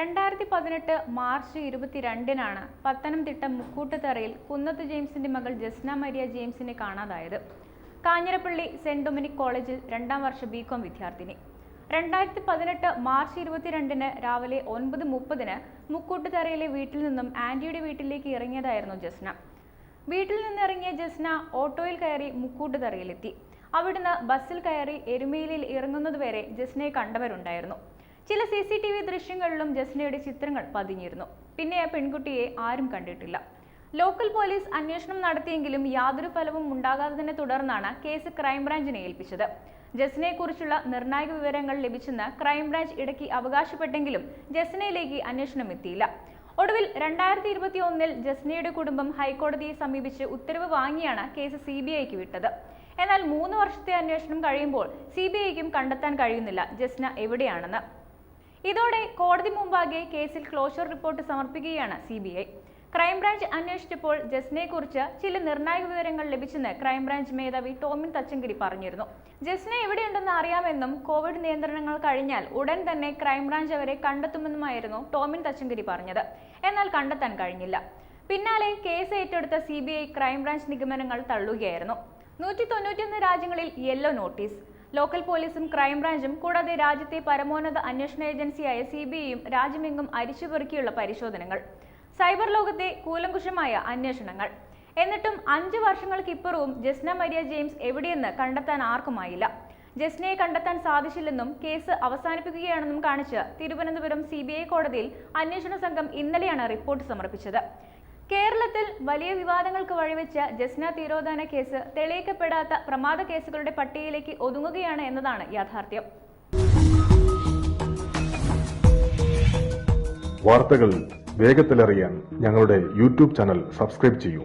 രണ്ടായിരത്തി പതിനെട്ട് മാർച്ച് ഇരുപത്തിരണ്ടിനാണ് പത്തനംതിട്ട മുക്കൂട്ടുതറയിൽ കുന്നത്ത് ജെയിംസിന്റെ മകൾ ജസ്ന മരിയ ജെയിംസിനെ കാണാതായത്. കാഞ്ഞിരപ്പള്ളി സെന്റ് ഡൊമിനിക് കോളേജിൽ രണ്ടാം വർഷ ബികോം വിദ്യാർത്ഥിനി. രണ്ടായിരത്തി പതിനെട്ട് മാർച്ച് ഇരുപത്തിരണ്ടിന് രാവിലെ ഒൻപത് മുപ്പതിന് മുക്കൂട്ടുതറയിലെ വീട്ടിൽ നിന്നും ആന്റിയുടെ വീട്ടിലേക്ക് ഇറങ്ങിയതായിരുന്നു ജസ്ന. വീട്ടിൽ നിന്നിറങ്ങിയ ജസ്ന ഓട്ടോയിൽ കയറി മുക്കൂട്ടുതറയിലെത്തി. അവിടുന്ന് ബസ്സിൽ കയറി എരുമേലിയിൽ ഇറങ്ങുന്നതുവരെ ജസ്നയെ കണ്ടവരുണ്ടായിരുന്നു. ചില സി സി ടി വി ദൃശ്യങ്ങളിലും ജസ്നയുടെ ചിത്രങ്ങൾ പതിഞ്ഞിരുന്നു. പിന്നെ ആ പെൺകുട്ടിയെ ആരും കണ്ടിട്ടില്ല. ലോക്കൽ പോലീസ് അന്വേഷണം നടത്തിയെങ്കിലും യാതൊരു ഫലവും ഉണ്ടാകാത്തതിനെ തുടർന്നാണ് കേസ് ക്രൈംബ്രാഞ്ചിനെ ഏൽപ്പിച്ചത്. ജസ്നയെക്കുറിച്ചുള്ള നിർണായക വിവരങ്ങൾ ലഭിച്ചെന്ന് ക്രൈംബ്രാഞ്ച് ഇടയ്ക്ക് അവകാശപ്പെട്ടെങ്കിലും ജസ്നയിലേക്ക് അന്വേഷണം എത്തിയില്ല. ഒടുവിൽ രണ്ടായിരത്തി ഇരുപത്തി ഒന്നിൽ ജസ്നയുടെ കുടുംബം ഹൈക്കോടതിയെ സമീപിച്ച് ഉത്തരവ് വാങ്ങിയാണ് കേസ് സി ബി ഐക്ക് വിട്ടത്. എന്നാൽ മൂന്ന് വർഷത്തെ അന്വേഷണം കഴിയുമ്പോൾ സി ബി ഐക്കും കണ്ടെത്താൻ കഴിയുന്നില്ല ജസ്ന എവിടെയാണെന്ന്. ഇതോടെ കോടതി മുമ്പാകെ കേസിൽ ക്ലോഷർ റിപ്പോർട്ട് സമർപ്പിക്കുകയാണ് C B I crime branch അന്വേഷിച്ചപ്പോൾ ജസ്നയെക്കുറിച്ച് ചില നിർണായക വിവരങ്ങൾ ലഭിച്ചെന്ന് ക്രൈംബ്രാഞ്ച് മേധാവി ടോമിൻ തച്ചങ്കരി പറഞ്ഞിരുന്നു. ജസ്ന എവിടെയുണ്ടെന്ന് അറിയാമെന്നും കോവിഡ് നിയന്ത്രണങ്ങൾ കഴിഞ്ഞാൽ ഉടൻ തന്നെ ക്രൈംബ്രാഞ്ച് അവരെ കണ്ടെത്തുമെന്നുമായിരുന്നു ടോമിൻ തച്ചങ്കരി പറഞ്ഞത്. എന്നാൽ കണ്ടെത്താൻ കഴിഞ്ഞില്ല. പിന്നാലെ കേസ് ഏറ്റെടുത്ത സി ബി ഐ ക്രൈംബ്രാഞ്ച് നിഗമനങ്ങൾ തള്ളുകയായിരുന്നു. നൂറ്റി തൊണ്ണൂറ്റിയൊന്ന് രാജ്യങ്ങളിൽ യെല്ലോ നോട്ടീസ് ലോക്കൽ പോലീസും ക്രൈംബ്രാഞ്ചും കൂടാതെ രാജ്യത്തെ പരമോന്നത അന്വേഷണ ഏജൻസിയായ സി ബി ഐയും രാജ്യമെങ്ങും അരിച്ചുപെറുക്കിയുള്ള പരിശോധനകൾ. സൈബർ ലോകത്തെ കൂലങ്കുഷമായ അന്വേഷണങ്ങൾ. എന്നിട്ടും അഞ്ച് വർഷങ്ങൾക്കിപ്പുറവും ജസ്ന മരിയ ജെയിംസ് എവിടെയെന്ന് കണ്ടെത്താൻ ആർക്കുമായില്ല. ജസ്നയെ കണ്ടെത്താൻ സാധിച്ചില്ലെന്നും കേസ് അവസാനിപ്പിക്കുകയാണെന്നും കാണിച്ച് തിരുവനന്തപുരം സി കോടതിയിൽ അന്വേഷണ സംഘം ഇന്നലെയാണ് റിപ്പോർട്ട് സമർപ്പിച്ചത്. കേരളത്തിൽ വലിയ വിവാദങ്ങൾക്ക് വഴിവെച്ച ജസ്ന തിരോധാന കേസ് തെളിയിക്കപ്പെടാത്ത പ്രമാദ കേസുകളുടെ പട്ടികയിലേക്ക് ഒതുങ്ങുകയാണ് എന്നതാണ് യാഥാർത്ഥ്യം. വാർത്തകൾ വേഗത്തിലറിയാൻ ഞങ്ങളുടെ യൂട്യൂബ് ചാനൽ സബ്സ്ക്രൈബ് ചെയ്യൂ.